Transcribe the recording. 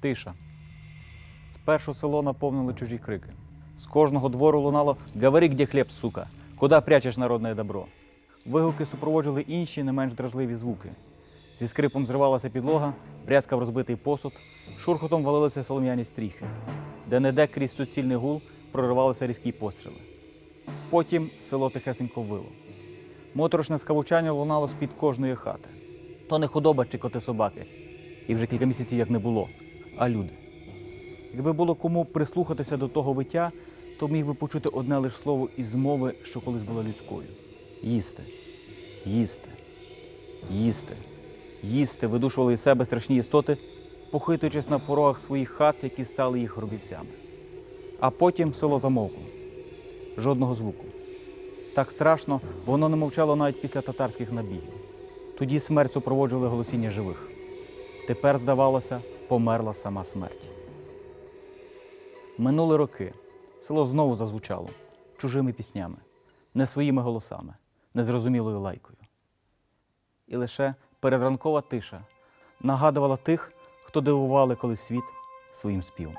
Тиша. Спершу село наповнили чужі крики. З кожного двору лунало «Говори, где хліб, сука! Куда прячеш народне добро?» Вигуки супроводжували інші не менш дражливі звуки. Зі скрипом зривалася підлога, брязкав розбитий посуд, шурхотом валилися солом'яні стріхи. Де-не-де крізь суцільний гул проривалися різкі постріли. Потім село тихесенько вило. Моторошне скавучання лунало з-під кожної хати. То не худоба чи коти собаки, і вже кілька місяців як не було, а люди. Якби було кому прислухатися до того виття, то міг би почути одне лише слово із мови, що колись була людською: їсти, їсти, їсти, їсти, видушували із себе страшні істоти, похитуючись на порогах своїх хат, які стали їх робівцями. А потім село замовкло. Жодного звуку. Так страшно, воно не мовчало навіть після татарських набігів. Тоді смерть супроводжували голосіння живих. Тепер, здавалося, померла сама смерть. Минули роки. Село знову зазвучало чужими піснями, не своїми голосами, незрозумілою лайкою. І лише передранкова тиша нагадувала тих, хто дивували колись світ своїм співом.